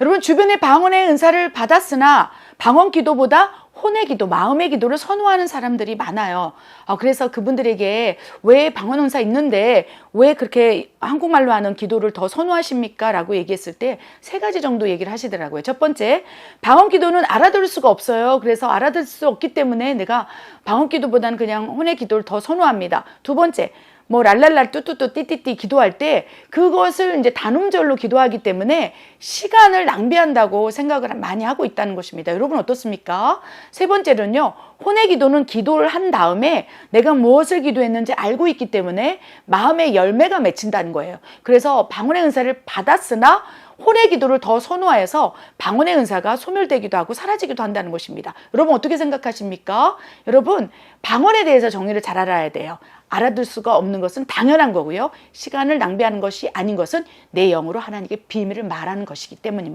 여러분 주변에 방언의 은사를 받았으나 방언 기도보다 혼의 기도, 마음의 기도를 선호하는 사람들이 많아요. 아, 그래서 그분들에게 왜 방언 은사 있는데 왜 그렇게 한국말로 하는 기도를 더 선호하십니까? 라고 얘기했을 때 세 가지 정도 얘기를 하시더라고요. 첫 번째, 방언 기도는 알아들을 수가 없어요. 그래서 알아들을 수 없기 때문에 내가 방언 기도보다는 그냥 혼의 기도를 더 선호합니다. 두 번째, 뭐 랄랄랄 뚜뚜뚜 띠띠띠 기도할 때 그것을 이제 단음절로 기도하기 때문에 시간을 낭비한다고 생각을 많이 하고 있다는 것입니다. 여러분 어떻습니까? 세 번째는요. 혼의 기도는 기도를 한 다음에 내가 무엇을 기도했는지 알고 있기 때문에 마음의 열매가 맺힌다는 거예요. 그래서 방언의 은사를 받았으나 혼의 기도를 더 선호하여서 방언의 은사가 소멸되기도 하고 사라지기도 한다는 것입니다. 여러분 어떻게 생각하십니까? 여러분 방언에 대해서 정리를 잘 알아야 돼요. 알아둘 수가 없는 것은 당연한 거고요. 시간을 낭비하는 것이 아닌 것은 내 영으로 하나님께 비밀을 말하는 것이기 때문입니다.